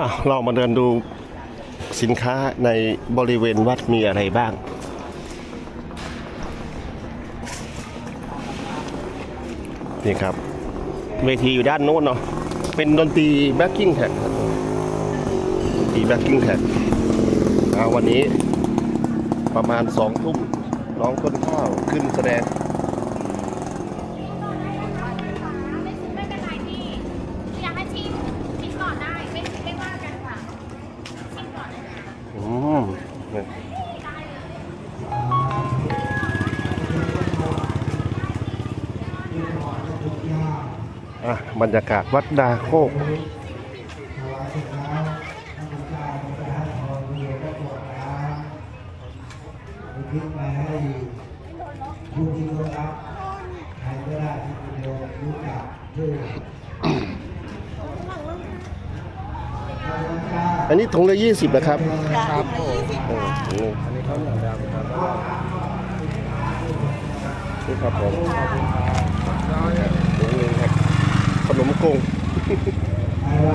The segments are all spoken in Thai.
อะเรามาเดินดูสินค้าในบริเวณวัดมีอะไรบ้าง นี่ครับ เวทีอยู่ด้านโน้นเนาะเป็นดนตรีแบ็กกิ้งแท็กดนตรีแบ็กกิ้งแท็กวันนี้ประมาณสองทุ่มน้องต้นข้าวขึ้นแสดง บรรยากาศวัดดาโคกผู้ที่เขารับใครก็ได้ที่คุณโยมรู้จักชื่ออันนี้ถุงละยี่สิบนะครับ ครับผมอันนี้ข้าวเหนียวดำครับนี่ครับผมถุงนึงครับ นมกง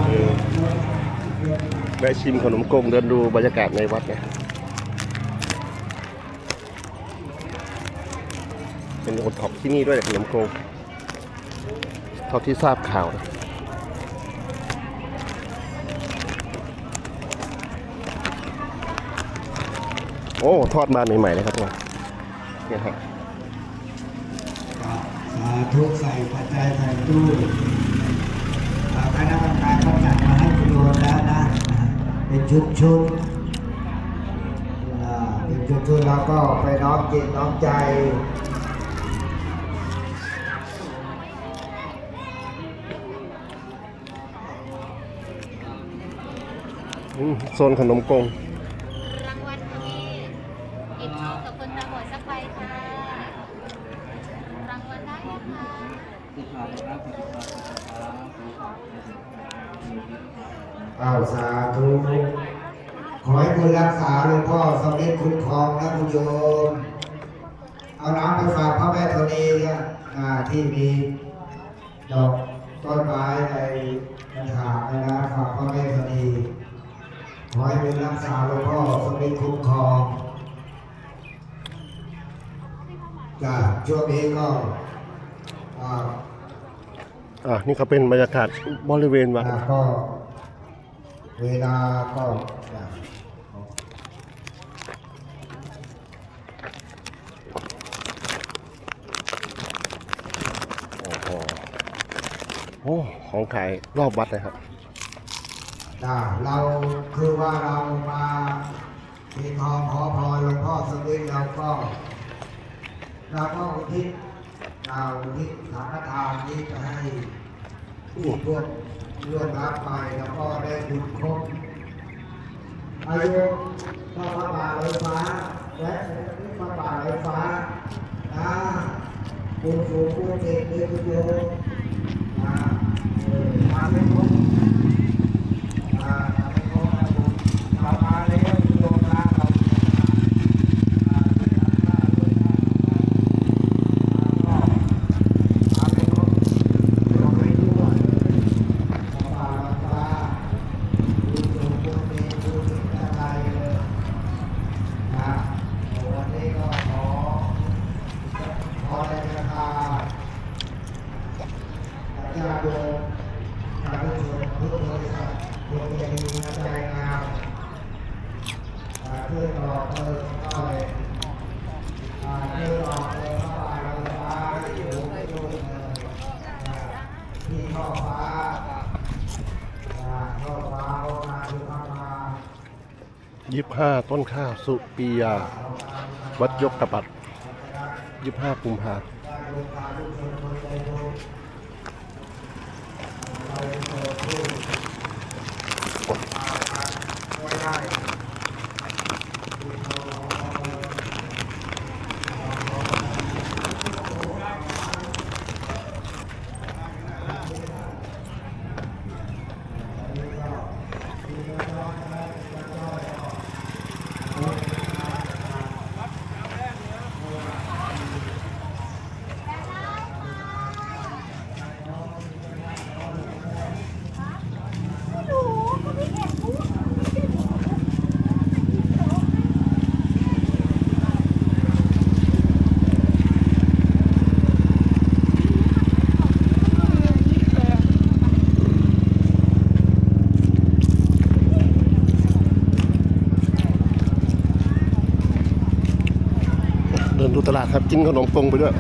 เออได้ชิมขนมกงเดินดูบรรยากาศในวัดนะเป็นโอท็อปที่นี่ด้วยขนมกงเท่าที่ทราบข่าวนะโอ้ ทอดมาใหม่ๆเลยครับเนี่ยเนี่ยครับสาธุใส่ปัจจัยใส่ตู้ทางค ณะกรรมการเขาจัดมาให้คุณโยมแล้วนะ เป็นชุดชุดๆอ่าเป็นชุดชุดๆแล้วก็ไปน้อมจิตน้อมใจโซนขนมกง รางวัลที่หยิบโชคกับคนตาบอดสักใบค่ะ รางวัลได้นะคะ อ้าวสาธุขอให้คุณรักษาหลวงพ่อสำเร็จคุ้มครองนะคุณโยม เอาน้ำไปฝากพระแม่ธรณีเนี่ยอ่าที่มีดอกต้นไม้ในกระถางเนยนะฝากพระแม่ธรณีขอให้คุณรักษาหลวงพ่อสำเร็จคุ้มครองจ้ะช่วงนี้ก็อ่าอะนี่ก็เป็นบรรยากาศบริเวณวัดอ่าก็ เวลาก็อ่าโอ้โหโอ้ของขายรอบวัดเลยครับจ้ะเราคือว่าเรามามีทองขอพรหลวงพ่อสวิตเราก็เราก็อุทิศเราอุทิศสังฆทานนี้ไปให้ผู้พวก ร่วงรับไปแล้วก็ได้บุญครบอายุก็พระป่าลอยฟ้า และพระป่าลอยฟ้านะบุญสูงบุญเด็กเด็กโยมนะเออมาไม่ครบ อ่าทำให้เขาได้บุญเรามาแล้วโยมนะเราอ่าด้วยกันว่าด้วยกันอ่าก็ทำให้เขาเราไม่ด้วยพระป่าพระป่าบุญสูงบุญมีบุญอะไรเลยนะวันนี้ก็ขอขอ ในราคาอาจาติโยมทุกบริษัทควรจะมีน้ำใจงามเพื่อต่อเติมเข้าไปเพื่อต่อเติมเข้าไปเราที่อยู่ในโลกที่ช่อฟ้าอ่าช่อฟ้ามาดูมายี่ห้าต้นข้าวสุปียา วัดยกกระปัดยี่ห้ากุมภาได้ดวงตาทุกคนค นใจบุญเราจะเปิดผู้อ่าไว้ได้ เน ดูตลาดครับ กินขนมปงไปด้วย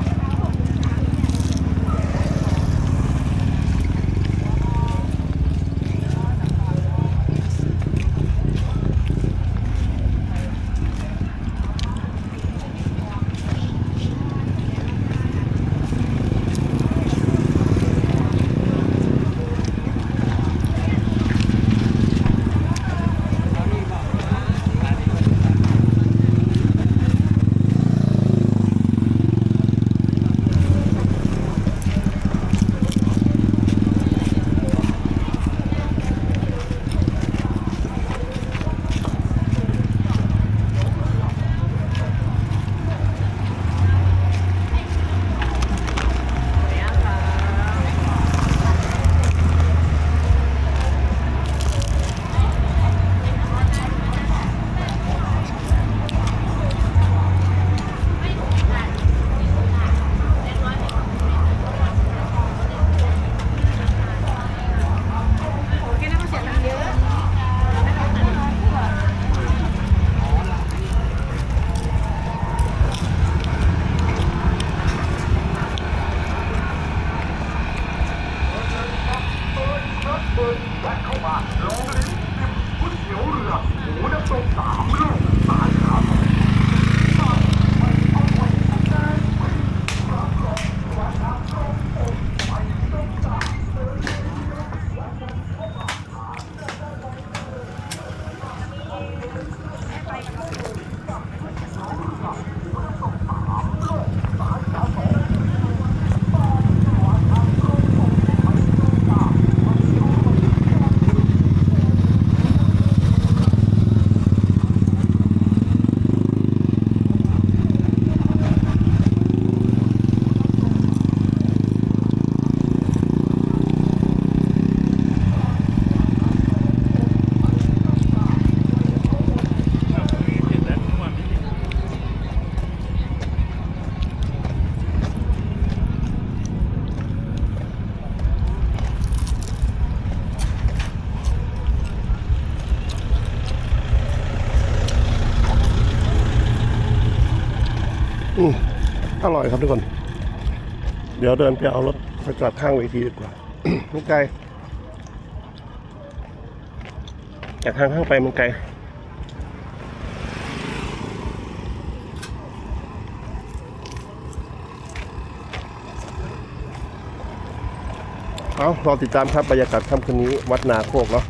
อืมอร่อยครับทุกคน เดี๋ยวเดินไปเอารถไปจอดข้างเวทีดีกว่าไม่ไกลจากทางข้างไปมันไกลเอารอติดตามครับบรรยากาศค่ำคืนนี้วัดนาโคกเนาะ